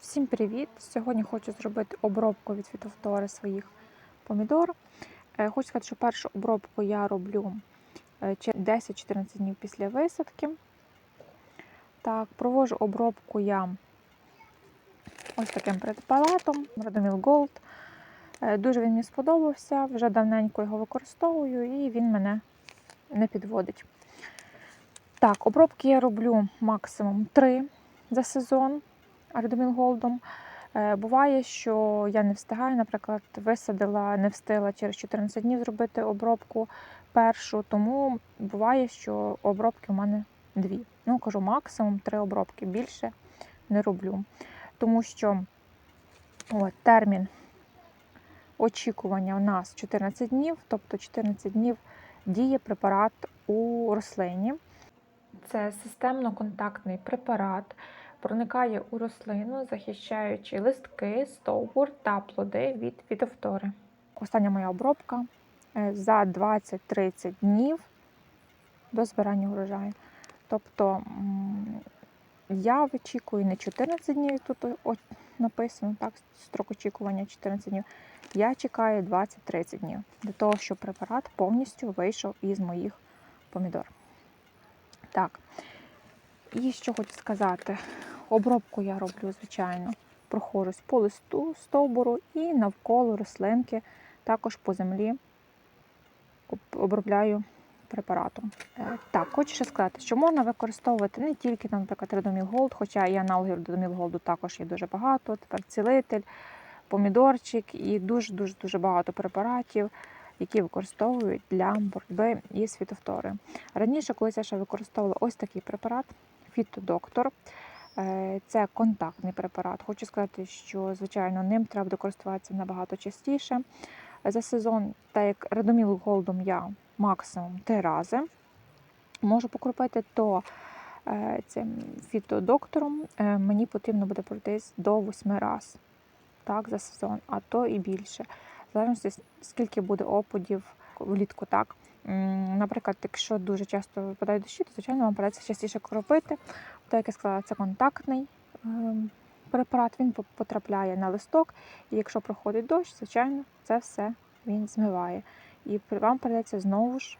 Всім привіт! Сьогодні хочу зробити обробку від фітофтори своїх помідор. Е, Хочу сказати, що першу обробку я роблю е, 10-14 днів після висадки. Так, провожу обробку я ось таким препаратом Radomil Gold. Е, Дуже він мені сподобався, вже давненько його використовую і він мене не підводить. Так, обробки я роблю максимум 3 за сезон. Ардоміл Голдом. Е, Буває, що я не встигаю, наприклад, висадила, не встигла через 14 днів зробити обробку першу, тому буває, що обробки у мене дві. Ну, кажу, максимум три обробки, більше не роблю. Тому що от, термін очікування у нас 14 днів, тобто 14 днів діє препарат у рослині. Це системно-контактний препарат проникає у рослину, захищаючи листки, стовбур та плоди від фітофтори. Остання моя обробка е, за 20-30 днів до збирання урожаю. Тобто я вичікую не 14 днів, тут написано, так, строк очікування 14 днів. Я чекаю 20-30 днів для того, щоб препарат повністю вийшов із моїх помідор. Так. І що хочу сказати, обробку я роблю, звичайно, проходжусь по листу стовбуру і навколо рослинки, також по землі обробляю препаратом. Е, Так, хочу ще сказати, що можна використовувати не тільки, наприклад, Redomil Gold, хоча і аналогів Redomil Gold також є дуже багато. Тепер цілитель, помідорчик і дуже-дуже дуже багато препаратів, які використовують для боротьби із фітофторою. Раніше, колись я ще використовувала ось такий препарат Фітодоктор. Е, Це контактний препарат. Хочу сказати, що, звичайно, ним треба користуватися набагато частіше. За сезон, так як Радоміл Голдом я максимум три рази можу покропити, то е, цим фітодоктором е, мені потрібно буде пройтись до 8 разів так, за сезон, а то і більше. В залежності, скільки буде опадів влітку, так. Наприклад, якщо дуже часто випадають дощі, то звичайно вам придеться частіше кропити. Так як я сказала, це контактний ем, препарат, він потрапляє на листок, і якщо проходить дощ, звичайно, це все він змиває. І вам придеться знову ж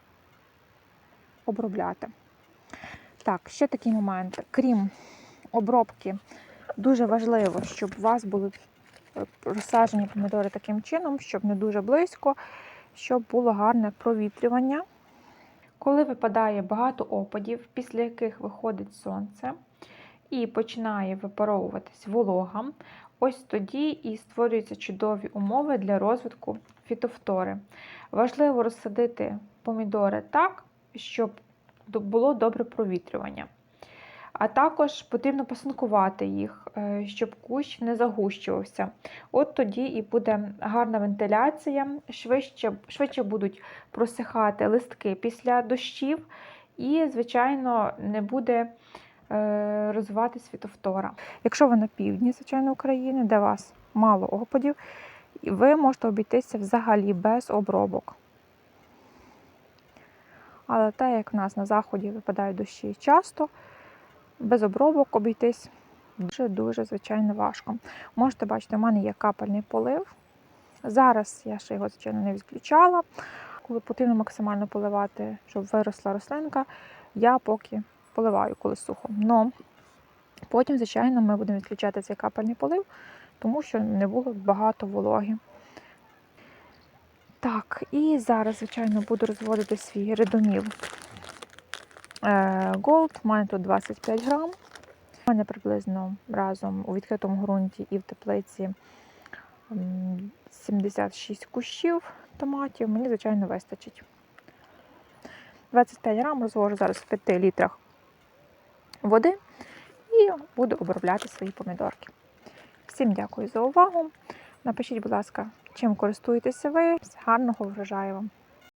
обробляти. Так, ще такий момент. Крім обробки, дуже важливо, щоб у вас були е, розсаджені помідори таким чином, щоб не дуже близько, щоб було гарне провітрювання. Коли випадає багато опадів, після яких виходить сонце і починає випаровуватись волога, ось тоді і створюються чудові умови для розвитку фітофтори. Важливо розсадити помідори так, щоб було добре провітрювання. А також потрібно посинкувати їх, е, щоб кущ не загущувався. От тоді і буде гарна вентиляція, швидше, швидше будуть просихати листки після дощів, і, звичайно, не буде е, розвиватись фітофтора. Якщо ви на півдні, звичайно, України, де вас мало опадів, ви можете обійтися взагалі без обробок. Але те, як в нас на заході випадають дощі часто, без обробок обійтись дуже-дуже, звичайно, важко. Можете бачити, у мене є капельний полив. Зараз я ще його, звичайно, не відключала. Коли потрібно максимально поливати, щоб виросла рослинка, я поки поливаю, коли сухо. Но потім, звичайно, ми будемо відключати цей капельний полив, тому що не було багато вологи. Так, і зараз, звичайно, буду розводити свій редоміл Gold. У мене тут 25 грам. У мене приблизно разом у відкритому ґрунті і в теплиці 76 кущів томатів. Мені, звичайно, вистачить. 25 грам розвожу зараз в 5 літрах води і буду обробляти свої помідорки. Всім дякую за увагу. Напишіть, будь ласка, чим користуєтеся ви. Гарного врожаю вам!